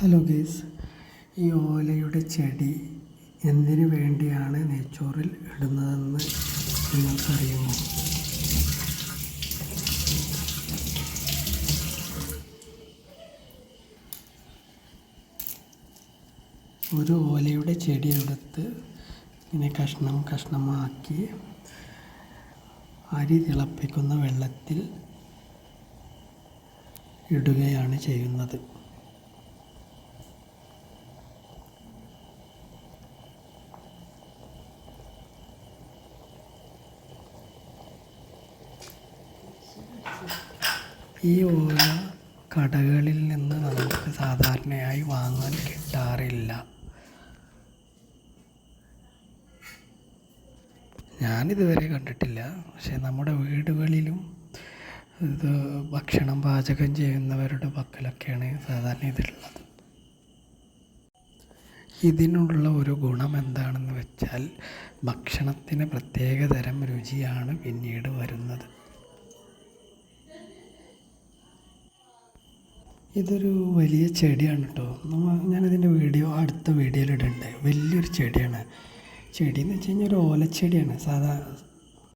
Hello guys ഈ ഓലയുടെ ചെടി എന്തിനു വേണ്ടിയാണ് നെയ്ച്ചോറിൽ ഇടുന്നതെന്ന് നിങ്ങൾക്കറിയുമോ? ഒരു ഓലയുടെ ചെടി എടുത്ത് ഇങ്ങനെ കഷ്ണം കഷ്ണമാക്കി അരി തിളപ്പിക്കുന്ന വെള്ളത്തിൽ ഇടുകയാണ് ചെയ്യുന്നത്. ഈ ഓല കടകളിൽ നിന്ന് നമുക്ക് സാധാരണയായി വാങ്ങാൻ കിട്ടാറില്ല. ഞാനിതുവരെ കണ്ടിട്ടില്ല. പക്ഷേ നമ്മുടെ വീടുകളിലും ഇത് ഭക്ഷണം പാചകം ചെയ്യുന്നവരുടെ പക്കലൊക്കെയാണ് സാധാരണ ഇതിലുള്ളത്. ഇതിനുള്ള ഒരു ഗുണം എന്താണെന്ന് വെച്ചാൽ ഭക്ഷണത്തിന് പ്രത്യേക തരം രുചിയാണ് പിന്നീട് വരുന്നത്. ഇതൊരു വലിയ ചെടിയാണ് കേട്ടോ നമ്മൾ ഞാനിതിന്റെ വീഡിയോ അടുത്ത വീഡിയോയിൽ വലിയൊരു ചെടിയാണ്. ചെടി എന്ന് വെച്ച് കഴിഞ്ഞാൽ ഒരു ഓലച്ചെടിയാണ്. സാധാ